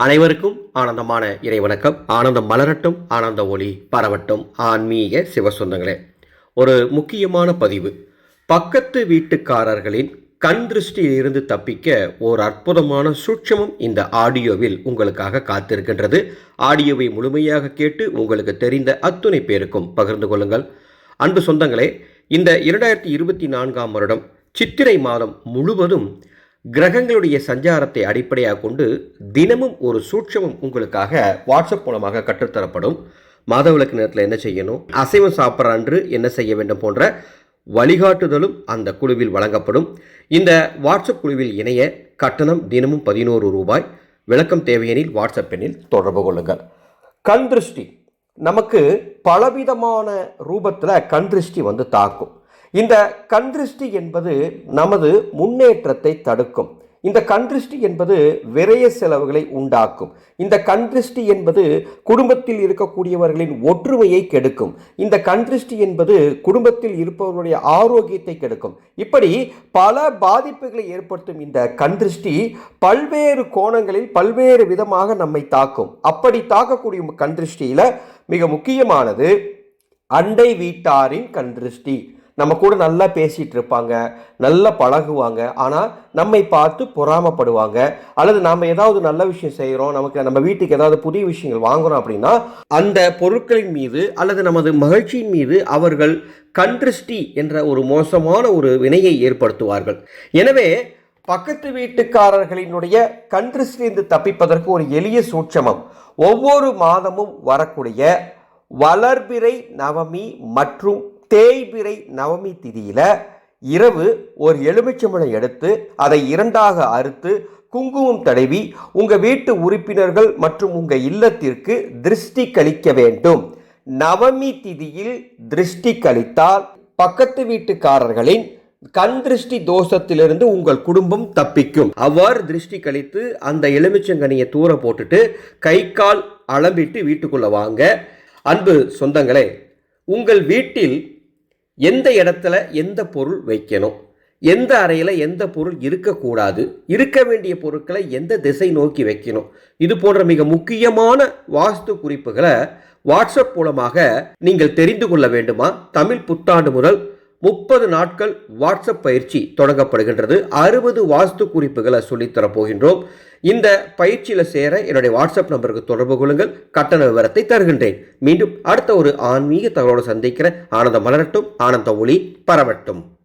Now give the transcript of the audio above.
அனைவருக்கும் ஆனந்தமான இறை வணக்கம் ஆனந்தம் மலரட்டும் ஆனந்த ஒளி பரவட்டும். ஆன்மீக சிவசொந்தங்களே ஒரு முக்கியமான பதிவு. பக்கத்து வீட்டுக்காரர்களின் கண் திருஷ்டியிலிருந்து தப்பிக்க ஓர் அற்புதமான சூட்சமம் இந்த ஆடியோவில் உங்களுக்காக காத்திருக்கின்றது. ஆடியோவை முழுமையாக கேட்டு உங்களுக்கு தெரிந்த அத்துணை பேருக்கும் பகிர்ந்து கொள்ளுங்கள். அன்பு சொந்தங்களே இந்த இரண்டாயிரத்தி இருபத்தி நான்காம் வருடம் சித்திரை மாதம் முழுவதும் கிரகங்களுடைய சஞ்சாரத்தை அடிப்படையாக கொண்டு தினமும் ஒரு சூட்சமம் உங்களுக்காக வாட்ஸ்அப் மூலமாக கற்றுத்தரப்படும். மாதவிளக்கு நேரத்தில் என்ன செய்யணும்? அசைவம் சாப்பிட்ற அன்று என்ன செய்ய வேண்டும் போன்ற வழிகாட்டுதலும் அந்த குழுவில் வழங்கப்படும். இந்த வாட்ஸ்அப் குழுவில் இணைய கட்டணம் தினமும் பதினோரு ரூபாய். விளக்கம் தேவையெனில் வாட்ஸ்அப் எண்ணில் தொடர்பு கொள்ளுங்கள். கண் திருஷ்டி. நமக்கு பலவிதமான ரூபத்தில் கண் திருஷ்டி வந்து தாக்கும். இந்த கண்திருஷ்டி என்பது நமது முன்னேற்றத்தை தடுக்கும். இந்த கண்திருஷ்டி என்பது விரய செலவுகளை உண்டாக்கும். இந்த கண்திருஷ்டி என்பது குடும்பத்தில் இருக்கக்கூடியவர்களின் ஒற்றுமையை கெடுக்கும். இந்த கண்திருஷ்டி என்பது குடும்பத்தில் இருப்பவர்களுடைய ஆரோக்கியத்தை கெடுக்கும். இப்படி பல பாதிப்புகளை ஏற்படுத்தும் இந்த கண்திருஷ்டி பல்வேறு கோணங்களில் பல்வேறு விதமாக நம்மை தாக்கும். அப்படி தாக்கக்கூடிய கண்திருஷ்டியில் மிக முக்கியமானது அண்டை வீட்டாரின் கண்திருஷ்டி. நம்ம கூட நல்லா பேசிகிட்டு இருப்பாங்க நல்லா பழகுவாங்க. ஆனால் நம்மை பார்த்து பொறாமப்படுவாங்க. அல்லது நாம் ஏதாவது நல்ல விஷயம் செய்கிறோம் நமக்கு நம்ம வீட்டுக்கு ஏதாவது புதிய விஷயங்கள் வாங்குகிறோம் அப்படின்னா அந்த பொருட்களின் மீது அல்லது நமது மகிழ்ச்சியின் மீது அவர்கள் கண்ட்ரிஸ்டி என்ற ஒரு மோசமான ஒரு வினையை ஏற்படுத்துவார்கள். எனவே பக்கத்து வீட்டுக்காரர்களினுடைய கண்ட்ரிஸ்டிலிருந்து தப்பிப்பதற்கு ஒரு எளிய சூட்சமம். ஒவ்வொரு மாதமும் வரக்கூடிய வளர்பிறை நவமி மற்றும் தேய்பிறை நவமி திதியில் இரவு ஒரு எலுமிச்சம்பழம் எடுத்து அதை இரண்டாக அறுத்து குங்குமம் தடவி உங்கள் வீட்டு உறுப்பினர்கள் மற்றும் உங்கள் இல்லத்திற்கு திருஷ்டி கழிக்க வேண்டும். நவமி திதியில் திருஷ்டி கழித்தால் பக்கத்து வீட்டுக்காரர்களின் கண் திருஷ்டி தோஷத்திலிருந்து உங்கள் குடும்பம் தப்பிக்கும். அவ்வாறு திருஷ்டி கழித்து அந்த எலுமிச்சங்கனியை தூர போட்டுட்டு கை கால் அளம்பிட்டு வீட்டுக்குள்ளே வாங்க. அன்பு சொந்தங்களே உங்கள் வீட்டில் எந்த இடத்துல எந்த பொருள் வைக்கணும்? எந்த அறையில் எந்த பொருள் இருக்கக்கூடாது? இருக்க வேண்டிய பொருட்களை எந்த திசை நோக்கி வைக்கணும்? இது போன்ற மிக முக்கியமான வாஸ்து குறிப்புகளை வாட்ஸ்அப் மூலமாக நீங்கள் தெரிந்து கொள்ள வேண்டுமா? தமிழ் புத்தாண்டு முதல் முப்பது நாட்கள் வாட்ஸ்அப் பயிற்சி தொடங்கப்படுகின்றது. அறுபது வாஸ்து குறிப்புகளை சொல்லித்தர போகின்றோம். இந்த பயிற்சியில் சேர என்னுடைய வாட்ஸ்அப் நம்பருக்கு தொடர்பு கொள்ளுங்கள். கட்டண விவரத்தை தருகின்றேன். மீண்டும் அடுத்த ஒரு ஆன்மீக தகவலோடு சந்திக்கிறேன். ஆனந்தம் மலரட்டும். ஆனந்த ஒளி பரவட்டும்.